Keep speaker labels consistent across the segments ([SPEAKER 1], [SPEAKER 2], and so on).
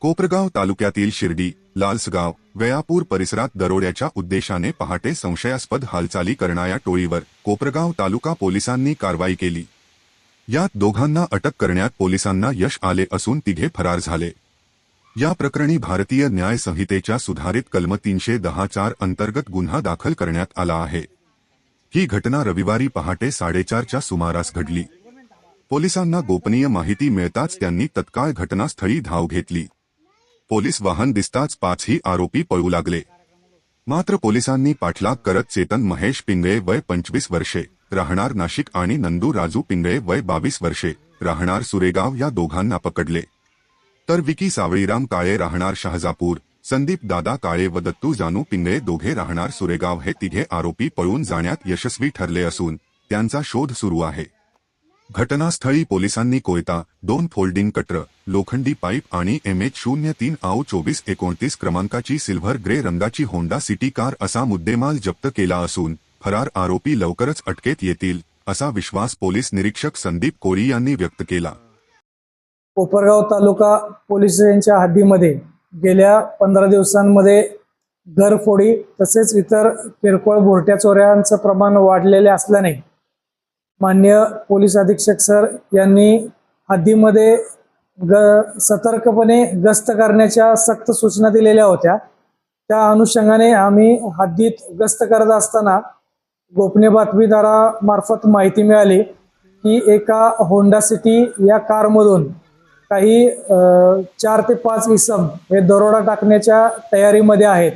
[SPEAKER 1] कोपरगाव तालुक्यातील शिर्डी लालसगाव वयापूर परिसरात दरोड्याच्या उद्देशाने पहाटे संशयास्पद हालचाली करणाऱ्या टोळीवर कोपरगाव तालुका पोलिसांनी कारवाई केली. यात दोघांना अटक करण्यात पोलिसांना यश आले असून तिघे फरार झाले. या प्रकरणी भारतीय न्याय संहितेच्या सुधारित कलम तीनशे दहा चार अंतर्गत गुन्हा दाखल करण्यात आला आहे. ही घटना रविवारी पहाटे साडेचारच्या सुमारास घडली. पोलिसांना गोपनीय माहिती मिळताच त्यांनी तत्काळ घटनास्थळी धाव घेतली. पोलीस वाहन दिसताच पाचही आरोपी पळू लागले. मात्र पोलिसांनी पाठलाग करत चेतन महेश पिंगळे वय पंचवीस वर्षे राहणार नाशिक आणि नंदू राजू पिंगळे वय बावीस वर्षे राहणार सुरेगाव या दोघांना पकडले. तर विकी सावळीराम काळे राहणार शहजापूर संदीप दादा काळे व दत्तू जानू पिंगळे दोघे राहणार सुरेगाव हे तिघे आरोपी पळून जाण्यात यशस्वी ठरले असून त्यांचा शोध सुरू आहे. घटनास्थळी पोलिसांनी कोयता दोन फोल्डिंग कटर लोखंडी पाईप आणि एम एच शून्य तीन आऊ चोवीस एकोणतीस क्रमांकाची सिल्व्हर ग्रे रंगाची होंडा सिटी कार असा मुद्देमाल जप्त केला असून फरार आरोपी लवकरच अटकेत येतील असा विश्वास पोलीस निरीक्षक संदीप कोळी यांनी व्यक्त केला.
[SPEAKER 2] कोपरगाव तालुका पोलीस स्टेशनच्या हद्दीमध्ये गेल्या पंधरा दिवसांमध्ये घरफोडी तसेच इतर किरकोळ भोरट्या चोऱ्यांचं प्रमाण वाढलेले असल्याने मान्य पोलीस अधीक्षक सर यांनी हद्दीमध्ये ग सतर्कपणे गस्त करण्याच्या सक्त सूचना दिलेल्या होत्या. त्या अनुषंगाने आम्ही हद्दीत गस्त करत असताना गोपनीय बातमीदारामार्फत माहिती मिळाली की एका होंडा सिटी या कारमधून काही चार ते पाच इसम हे दरोडा टाकण्याच्या तयारीमध्ये आहेत.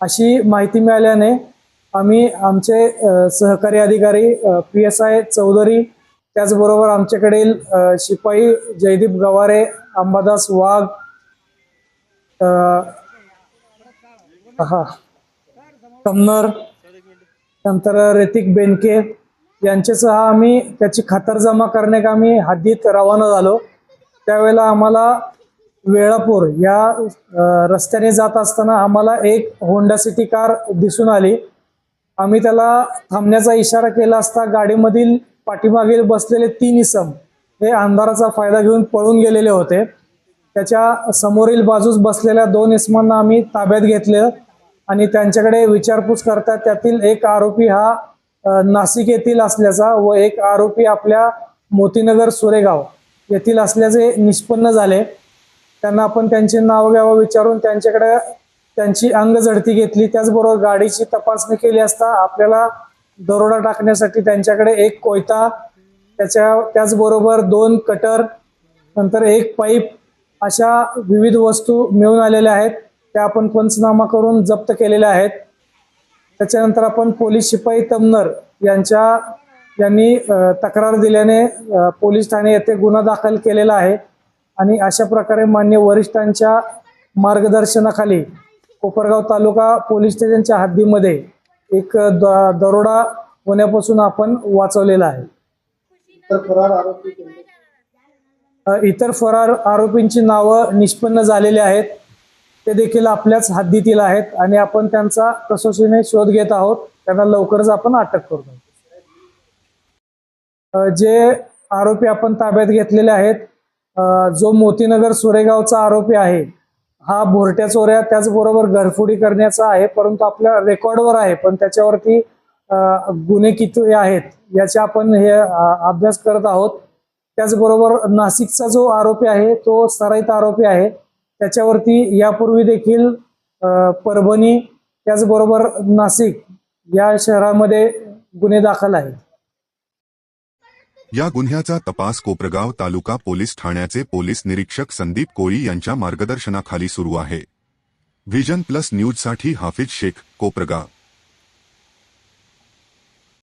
[SPEAKER 2] अशी माहिती मिळाल्याने आम्ही आमचे सहकारी अधिकारी पी एस आय चौधरी त्याचबरोबर आमच्याकडील शिपाई जयदीप गवारे अंबादास वाघ हा कमनर नंतर ऋतिक बेनके यांच्यासह आम्ही त्याची खातरजमा करण्याकामी हद्दीत रवाना झालो. त्यावेळेला आम्हाला वेळापूर या रस्त्याने जात असताना आम्हाला एक होंडा सिटी कार दिसून आली. आम्ही त्याला थांबण्याचा इशारा केला असता गाडीमधील पाठीमागील बसलेले तीन इसम हे अंधाराचा फायदा घेऊन पळून गेलेले होते. त्याच्या समोरील बाजूस बसलेल्या दोन इसमांना आम्ही ताब्यात घेतलं आणि त्यांच्याकडे विचारपूस करतात त्यातील एक आरोपी हा नाशिक येथील असल्याचा व एक आरोपी आपल्या मोतीनगर सुरेगाव येथील असल्याचे निष्पन्न झाले. त्यांना आपण त्यांचे नाव घ्यावं विचारून त्यांच्याकडे त्यांची अंग झडती घेतली. त्याचबरोबर गाडीची तपासणी केली असता आपल्याला दरोडा टाकण्यासाठी त्यांच्याकडे एक कोयता त्याच्या त्याचबरोबर दोन कटर नंतर एक पाईप अशा विविध वस्तू मिळून आलेल्या आहेत. त्या आपण पंचनामा करून जप्त केलेल्या आहेत. त्याच्यानंतर आपण पोलीस शिपाई तमनर यांच्या यांनी तक्रार दिल्याने पोलीस ठाणे येथे गुन्हा दाखल केलेला आहे. आणि अशा प्रकारे मान्य वरिष्ठांच्या मार्गदर्शनाखाली कोपरगाव तालुका पोलीस स्टेशनच्या हद्दीमध्ये एक दरोडा होण्यापासून आपण वाचवलेला आहे.
[SPEAKER 3] फरार आरोपी
[SPEAKER 2] इतर फरार आरोपींची नावं निष्पन्न झालेली आहेत. ते देखील आपल्याच हद्दीतील आहेत आणि आपण त्यांचा कसोशीने शोध घेत आहोत. त्यांना लवकरच आपण अटक करतो जे आरोपी आपण ताब्यात घेतलेले आहेत जो मोतीनगर सुरेगावचा आरोपी आहे हा भोरट्या चोऱ्या त्याचबरोबर घरफोडी करण्याचा आहे परंतु आपल्या रेकॉर्डवर आहे पण त्याच्यावरती गुन्हे किती आहेत याचा आपण हे अभ्यास करत आहोत. त्याचबरोबर नाशिकचा जो आरोपी आहे तो सराईत आरोपी आहे. त्याच्यावरती यापूर्वी देखील परभणी त्याचबरोबर नाशिक या शहरामध्ये गुन्हे दाखल आहेत.
[SPEAKER 1] या गुन्ह्याचा तपास कोपरगाव तालुका पोलीस ठाण्याचे पोलीस निरीक्षक संदीप कोळी यांच्या मार्गदर्शनाखाली सुरू आहे. व्हिजन प्लस न्यूजसाठी हाफिज शेख कोपरगाव.